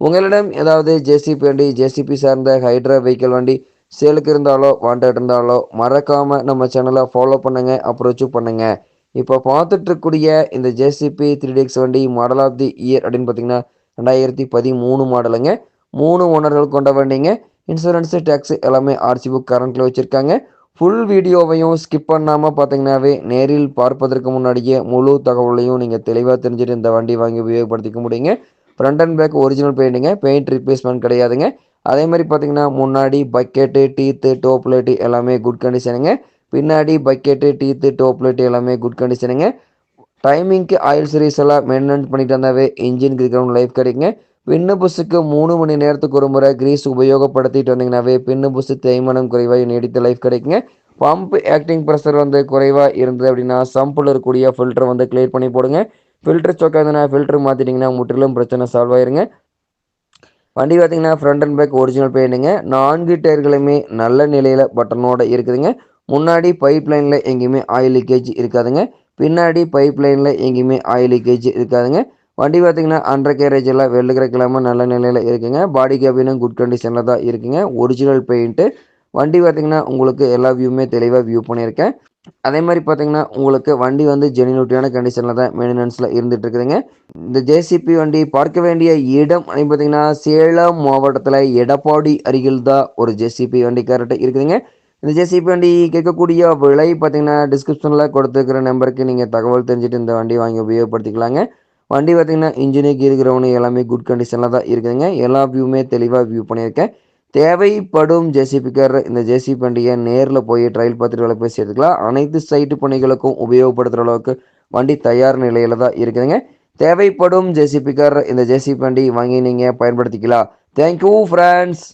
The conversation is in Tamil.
உங்களிடம் ஏதாவது ஜேசிபி வண்டி ஜேசிபி சார்ந்த ஹைட்ரா வெஹிக்கிள் வண்டி சேலுக்கு இருந்தாலோ வாண்டட் இருந்தாலோ மறக்காமல் நம்ம சேனலை ஃபாலோ பண்ணுங்கள் அப்ரோச்சும் பண்ணுங்கள் இப்போ பார்த்துட்ருக்கூடிய இந்த ஜேசிபி த்ரீ டிஎக்ஸ் வண்டி மாடல் ஆஃப் தி இயர் அப்படின்னு பார்த்தீங்கன்னா ரெண்டாயிரத்தி பதிமூணு மாடலுங்க மூணு ஓனர்கள் கொண்ட வண்டிங்க. இன்சூரன்ஸு டேக்ஸு எல்லாமே ஆர்சி புக் கரண்ட்டில் வச்சுருக்காங்க. ஃபுல் வீடியோவையும் ஸ்கிப் பண்ணாமல் பார்த்தீங்கன்னாவே நேரில் பார்ப்பதற்கு முன்னாடியே முழு தகவலையும் நீங்கள் தெளிவாக தெரிஞ்சுட்டு இந்த வண்டி வாங்கி உபயோகப்படுத்திக்க முடியுங்க. ஃப்ரண்ட் அண்ட் பேக் ஒரிஜினல் பெயிண்ட்டுங்க பெயிண்ட் ரிப்ளேஸ்மெண்ட் கிடையாதுங்க. அதே மாதிரி பார்த்தீங்கன்னா முன்னாடி பக்கெட்டு டீத்து டோப் லைட்டு எல்லாமே குட் கண்டிஷனுங்க பின்னாடி பக்கெட்டு டீத்து டோப் லைட்டு எல்லாமே குட் கண்டிஷனுங்க டைமிங்க்கு ஆயில் சீரீஸ் எல்லாம் மெயின்டைன் பண்ணிட்டு வந்தாவே இன்ஜின் கிரவுண்ட் லைஃப் கிடைக்குங்க. பின்னு புஸுக்கு மூணு மணி நேரத்துக்கு ஒரு முறை கிரீஸ் உபயோகப்படுத்திட்டு வந்தீங்கன்னாவே பின்னு புஸ் தேய்மானம் குறைவாக நீடித்த லைஃப் கிடைக்குங்க. பம்ப் ஆக்டிங் ப்ரெஷர் வந்து குறைவாக இருந்தது அப்படின்னா சம்பில் இருக்கக்கூடிய ஃபில்டர் வந்து கிளியர் பண்ணி போடுங்க. ஃபில்டர் சொக்காதுன்னா ஃபில்டர் மாற்றிட்டிங்கன்னா முற்றிலும் பிரச்சனை சால்வ் ஆயிருங்க. வண்டி பார்த்தீங்கன்னா ஃப்ரண்ட் அண்ட் பேக் ஒரிஜினல் பெயிண்ட்டுங்க நான்கு டயர்களுமே நல்ல நிலையில் பட்டனோட இருக்குதுங்க. முன்னாடி பைப் லைனில் எங்கேயுமே ஆயில் லீக்கேஜ் இருக்காதுங்க. பின்னாடி பைப் லைனில் எங்கேயுமே ஆயில் லீக்கேஜ் இருக்காதுங்க. வண்டி பார்த்தீங்கன்னா அண்டர் கேரேஜ் எல்லாம் வெள்ளுக்கிற கிழமை நல்ல நிலையில் இருக்குங்க. பாடி கேபினும் குட் கண்டிஷனில் தான் இருக்குங்க. ஒரிஜினல் பெயிண்ட்டு வண்டி பார்த்தீங்கன்னா உங்களுக்கு எல்லா வியூவுமே தெளிவாக வியூ பண்ணியிருக்கேன். அதே மாதிரி பார்த்தீங்கன்னா உங்களுக்கு வண்டி வந்து ஜெனியூட்டியான கண்டிஷனில் தான் மெயின்டெனன்ஸில் இருந்துட்டு இருக்குதுங்க இந்த ஜேசிபி வண்டி பார்க்க வேண்டிய இடம் அப்படின்னு பார்த்தீங்கன்னா சேலம் மாவட்டத்தில் எடப்பாடி அருகில் தான் ஒரு ஜேசிபி வண்டி கரெக்டாக இருக்குதுங்க. இந்த ஜேசிபி வண்டி கேட்கக்கூடிய விலை பார்த்தீங்கன்னா டிஸ்கிரிப்ஷனில் கொடுத்துருக்கிற நம்பருக்கு நீங்கள் தகவல் தெரிஞ்சுட்டு இந்த வண்டி வாங்கி உபயோகப்படுத்திக்கலாங்க. வண்டி பார்த்தீங்கன்னா இன்ஜினு இருக்கிறவனு எல்லாமே குட் கண்டிஷனில் தான் இருக்குதுங்க. எல்லா வியூவுமே தெளிவாக வியூ பண்ணியிருக்கேன். தேவைப்படும் ஜேசிபிக்கார் இந்த ஜேசி வண்டியை நேரில் போய் ட்ரையல் பார்த்துட்டு வேலை போய் சேர்த்துக்கலாம். அனைத்து சைட்டு பணிகளுக்கும் உபயோகப்படுத்துகிற அளவுக்கு வண்டி தயார் நிலையில் தான் இருக்குதுங்க. தேவைப்படும் ஜேசிபிக்கார் இந்த ஜேசி வண்டி வாங்கி நீங்கள் பயன்படுத்திக்கலாம். Thank you friends